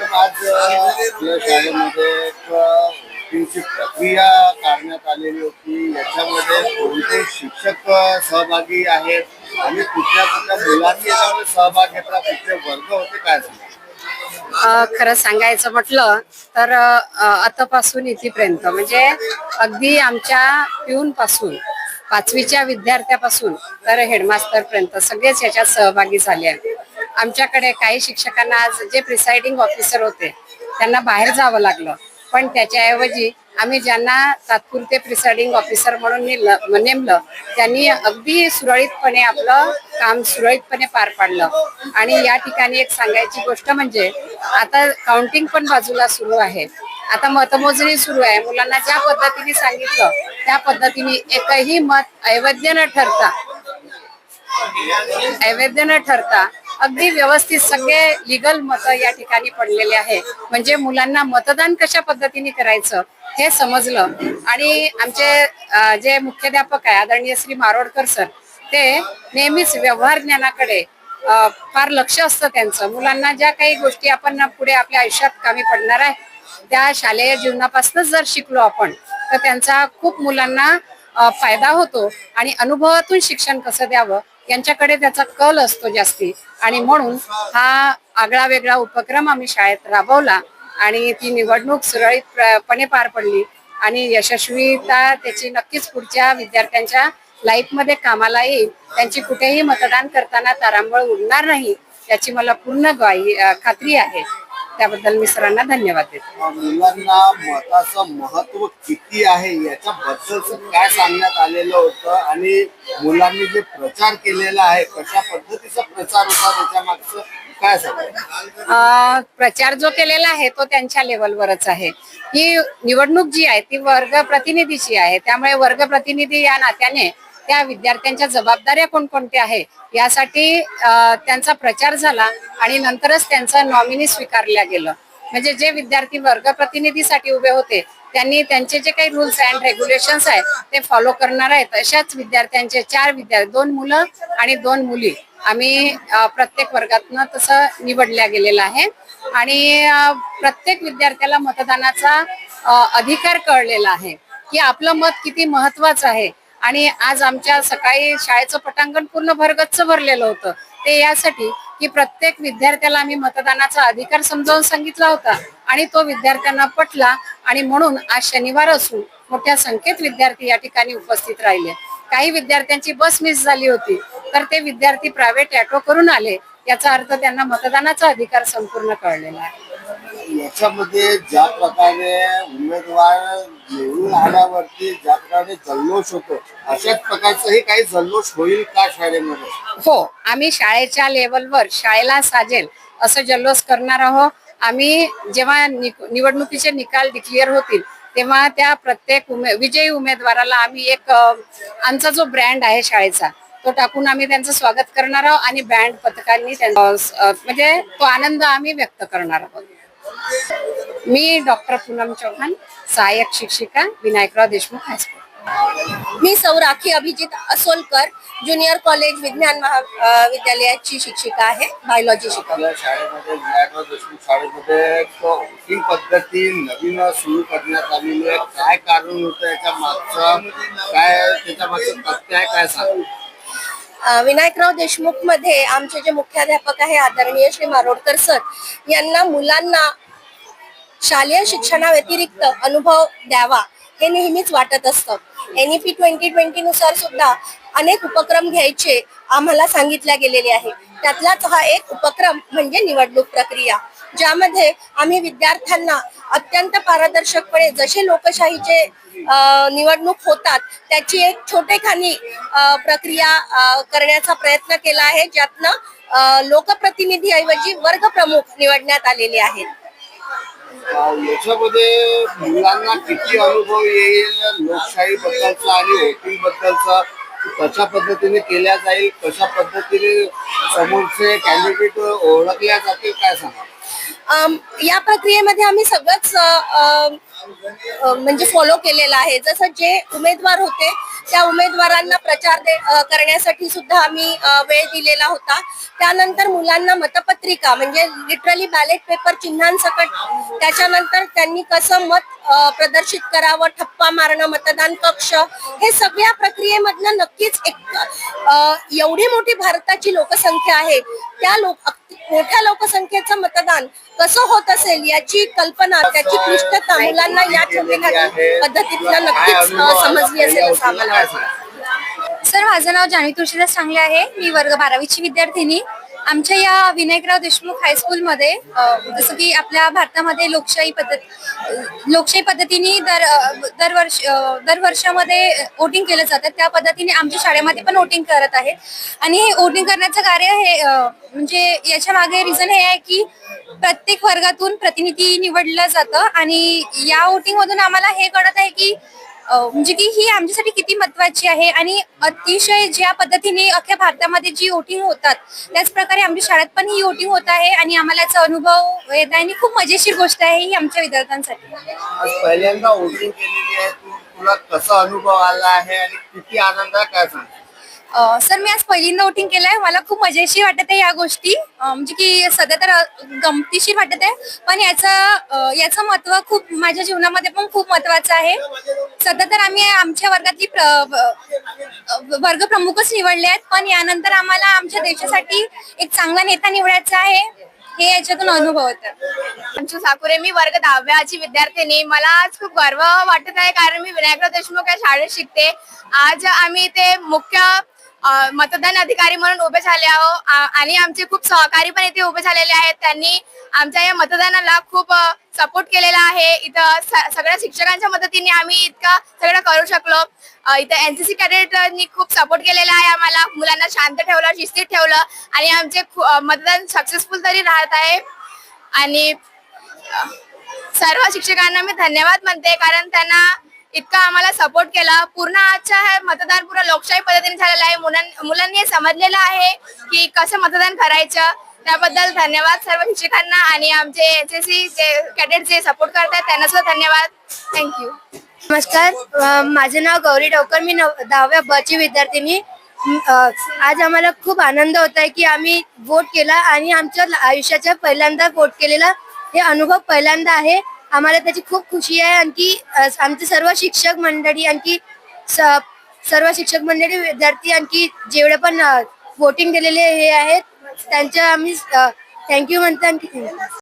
Madam आज आपल्या शाळेमध्ये एक अ, प्रक्रिया करण्यात आलेली होती. याच्यामध्ये कोणते शिक्षक सहभागी आहेत आणि कुठल्या कुठल्या मुलांनी याच्यामध्ये सहभाग घेतला? कुठले वर्ग होते? काय झाले? अ, खरं सांगायचं म्हटलं तर अ, आतापासून इथेपर्यंत म्हणजे अगदी आमच्या पिऊन पासून पाचवीच्या विद्यार्थ्यापासून तर हेडमास्टर पर्यंत सगळेच याच्यात सहभागी झाले आहेत. आमच्याकडे काही शिक्षकांना आज जे प्रिसाइडिंग ऑफिसर होते त्यांना बाहेर जावं लागलं. पण त्याच्याऐवजी आम्ही ज्यांना तात्पुरते प्रिसाइडिंग ऑफिसर म्हणून नेलं- नेमलं त्यांनी अगदी सुरळीतपणे आपलं काम सुरळीतपणे पार पाडलं. आणि या ठिकाणी एक सांगायची गोष्ट म्हणजे आता काउंटिंग पण बाजूला सुरू आहे. आता मतमोजणी सुरू आहे. मुलांना ज्या पद्धतीने सांगितलं त्या पद्धतीने एकही मत अवैध न ठरता अवैध न ठरता अगदी व्यवस्थित सगळे लिगल मतं या ठिकाणी पडलेले आहे. म्हणजे मुलांना मतदान कशा पद्धतीने करायचं हे समजलं. आणि आमचे जे मुख्याध्यापक आहे आदरणीय श्री मारोडकर सर ते नेहमीच व्यवहार ज्ञानाकडे फार लक्ष असतं त्यांचं. मुलांना ज्या काही गोष्टी आपण पुढे आपल्या आयुष्यात कामी पडणार आहे त्या शालेय जीवनापासूनच जर शिकलो आपण तर त्यांचा खूप मुलांना फायदा होतो आणि अनुभवातून शिक्षण कसं द्यावं यांच्याकडे त्याचा कल असतो जास्ती. आणि म्हणून हा आगळा वेगळा उपक्रम आम्ही शाळेत राबवला आणि ती निवडणूक सुरळीतपणे पार पडली. आणि यशस्वीता त्याची नक्कीच पुढच्या विद्यार्थ्यांच्या लाईफमध्ये कामाला येईल. त्यांची कुठेही मतदान करताना तारांबळ उडणार नाही याची मला पूर्ण ग्वाही खात्री आहे. त्याबद्दल मी सरांना धन्यवाद देते. मुलांना मताचं महत्त्व किती आहे याच्याबद्दलच काय सांगण्यात आलेलं होतं आणि मुलांनी जे प्रचार केलेला आहे कशा पद्धतीचा प्रचार होता त्याच्या मागचं काय प्रचार जो केलेला आहे तो त्यांच्या लेवलवरच आहे. ही निवडणूक जी आहे ती वर्ग प्रतिनिधीची आहे. त्यामुळे वर्ग प्रतिनिधी या नात्याने त्या विद्यार्थ्यांच्या जबाबदाऱ्या कोणकोणत्या आहे यासाठी त्यांचा प्रचार झाला आणि नंतरच त्यांचं नॉमिनी स्वीकारल्या गेलं. म्हणजे जे विद्यार्थी वर्ग प्रतिनिधीसाठी उभे होते त्यांनी त्यांचे जे काही रूल्स अँड रेग्युलेशन्स आहेत ते फॉलो करणार आहेत. अशाच विद्यार्थ्यांचे चार विद्यार्थी दोन मुलं आणि दोन मुली आम्ही प्रत्येक वर्गातनं तसं निवडल्या गेलेलं आहे. आणि प्रत्येक विद्यार्थ्याला मतदानाचा अधिकार कळलेला आहे की आपलं मत किती महत्वाचं आहे आणि आज आमच्या सकाळी शाळेचं पटांगण पूर्ण भरगच्च भरलेलं होतं. ते यासाठी की प्रत्येक विद्यार्थ्याला आम्ही मतदानाचा अधिकार समजावून सांगितला होता आणि तो विद्यार्थ्यांना पटला आणि म्हणून आज शनिवार असून मोठ्या संख्येत विद्यार्थी या ठिकाणी उपस्थित राहिले. काही विद्यार्थ्यांची बस मिस झाली होती तर ते विद्यार्थी प्रायव्हेट ऑटो करून आले. याचा अर्थ त्यांना मतदानाचा अधिकार संपूर्ण कळलेला आहे. याच्यामध्ये ज्या प्रकारे उमेदवार निवडून आल्यावरती ज्या प्रकारे जल्लोष होतो अशाच प्रकारचंही काही जल्लोष होईल का शाळेमध्ये? हो आम्ही शाळेच्या लेवलवर शाळेला साजेल असं जल्लोष करणार आहोत. आम्ही जेव्हा नि- निवडणुकीचे निकाल डिक्लेअर होतील तेव्हा त्या प्रत्येक उमे विजयी उमेदवाराला आम्ही एक अ, आमचा जो ब्रँड आहे शाळेचा तो टाकून आम्ही त्यांचं स्वागत करणार आहोत आणि बँड पथकांनी त्यांचा अ, म्हणजे तो आनंद आम्ही व्यक्त करणार आहोत. मी डॉक्टर पूनम चौहान सहाय्यक शिक्षिका विनायकराव देशमुख हायस्कूल मी सौ राखी अभिजित असोलकर ज्युनियर कॉलेज विज्ञान महाविद्यालयाची शिक्षिका आहे बायोलॉजी शिकवते आपल्या शाळेमध्ये विनायकराव देशमुख शाळेमध्ये एक वोटिंग पद्धती नवीन सुरू करण्यात आलेली आहे. काय कारण होतं याच्या मागचं? काय त्याच्या मागचं तथ्य आहे? काय सांग अ, विनायकराव देशमुखमध्ये आमचे जे मुख्याध्यापक आहे आदरणीय श्री मारोडकर सर यांना मुलांना शालेय शिक्षणाव्यतिरिक्त अनुभव द्यावा हे नेहमीच वाटत असतं. N E P twenty twenty नुसार सुद्धा अनेक उपक्रम घ्यायचे आम्हाला सांगितल्या गेलेले आहे. त्यातलाच हा एक उपक्रम म्हणजे निवडणूक प्रक्रिया ज्यामध्ये आम्ही विद्यार्थ्यांना अत्यंत पारदर्शकपणे जसे लोकशाहीचे निवडणूक होतात त्याची एक छोटेखानी प्रक्रिया करण्याचा प्रयत्न केला आहे ज्यातनं लोकप्रतिनिधी ऐवजी वर्ग प्रमुख निवडण्यात आलेले आहेत. याच्यामध्ये मुलांना किती अनुभव येईल लोकशाही बद्दलचा आणि वोटिंग बद्दलचा कशा पद्धतीने केल्या जाईल कशा पद्धतीने समोरचे कॅन्डिडेट ओळखल्या जातील काय सांगा या प्रक्रियेमध्ये आम्ही सगळंच म्हणजे फॉलो केलेला आहे. जसं जे उमेदवार होते त्या उमेदवारांना प्रचार दे- करण्यासाठी सुद्धा आम्ही वेळ दिलेला होता. त्यानंतर मुलांना मतपत्रिका म्हणजे लिटरली बॅलेट पेपर चिन्हांसकट त्याच्यानंतर त्यांनी कसं मत प्रदर्शित करावं ठप्पा मारणं मतदान कक्ष हे सगळ्या प्रक्रियेमधनं नक्कीच एक एवढी मोठी भारताची लोकसंख्या आहे. त्या लोक मोठ्या लोकसंख्येचं मतदान कसं होत असेल याची कल्पना त्याची क्लिष्टता मुलांना या छोट्या पद्धतीतनं नक्कीच समजली असेल असं आम्हाला वाटतं. सर माझं नाव जान्हवी तुळशीदास चांगले आहे. मी वर्ग बारावीची विद्यार्थिनी. आमच्या या विनायकराव देशमुख हायस्कूलमध्ये जसं की आपल्या भारतामध्ये लोकशाही पद्धत लोकशाही पद्धतीने दर दरवर्ष दरवर्षामध्ये वोटिंग केलं जातं. त्या पद्धतीने आमच्या शाळेमध्ये पण वोटिंग करत आहेत. आणि हे वोटिंग करण्याचं कार्य हे म्हणजे याच्या मागे रिझन हे आहे की प्रत्येक वर्गातून प्रतिनिधी निवडलं जातं. आणि या वोटिंगमधून आम्हाला हे कळत आहे की म्हणजे की ही आमच्यासाठी किती महत्वाची आहे आणि अतिशय ज्या पद्धतीने अख्ख्या भारतामध्ये जी वोटिंग होतात त्याच प्रकारे आमच्या शाळेत पण ही वोटिंग होत आहे आणि आम्हाला याचा अनुभव येत आहे आणि खूप मजेशीर गोष्ट आहे ही आमच्या विद्यार्थ्यांसाठी. आज पहिल्यांदा वोटिंग केलेली आहे. तुला कसा अनुभव आला आहे आणि किती आनंद आहे काय सांग. अ, सर मी आज पहिल्यांदा वोटिंग केलंय. मला खूप मजेशीर वाटत आहे या गोष्टी. अ, म्हणजे की सध्या तर अ, गमतीशीर वाटत आहे. पण याचं अ, याचं महत्त्व खूप माझ्या जीवनामध्ये पण खूप महत्वाचं आहे. सध्या तर आम्ही आमच्या वर्गातली वर्ग प्रमुखच निवडले आहेत. पण यानंतर आम्हाला आमच्या देशासाठी एक चांगला नेता निवडायचा आहे हे याच्यातून अनुभव होतं. आमच्या साकुरे मी वर्ग दहाव्याची विद्यार्थिनी मला आज खूप गर्व वाटत आहे कारण मी विनायकराव देशमुख या शाळेत शिकते. आज आम्ही ते मुख्य मतदान अधिकारी म्हणून उभे झाले आहो. आ- आणि आमचे खूप सहकारी पण इथे उभे झालेले आहेत. त्यांनी आमच्या या मतदानाला खूप सपोर्ट केलेला आहे. इथं स- सगळ्या शिक्षकांच्या मदतीने आम्ही इतकं सगळं करू शकलो. इथं एनसीसी कॅडेटनी खूप सपोर्ट केलेला आहे आम्हाला. मुलांना शांत ठेवलं शिस्तीत ठेवलं. आणि आमचे खू- मतदान सक्सेसफुल तरी राहत आहे. आणि सर्व शिक्षकांना मी धन्यवाद म्हणते. कारण त्यांना इतका आम्हाला सपोर्ट केला. पूर्ण आजच्या हा मतदान पूर्ण लोकशाही पद्धतीने झालेलं आहे. मुलां- मुलांनी हे समजलेलं आहे की कसं मतदान करायचं. त्याबद्दल धन्यवाद सर्व शिक्षकांना आणि आमचे H S C J cadet जे सपोर्ट करतात त्यांना सुद्धा धन्यवाद. थँक्यू नमस्कार. माझे नाव गौरी डवकर मी नव दहाव्या बची विद्यार्थिनी आज आम्हाला खूप आनंद होत आहे की आम्ही वोट केला आणि आमच्या आयुष्याच्या पहिल्यांदा वोट केलेला हे अनुभव पहिल्यांदा आहे. आम्हाला त्याची खूप खुशी आहे. आणखी आमचे सर्व शिक्षक मंडळी आणखी सर्व शिक्षक मंडळी विद्यार्थी आणखी जेवढे पण वोटिंग दिलेले हे आहेत त्यांच्या आम्ही थँक्यू म्हणतो आणखी.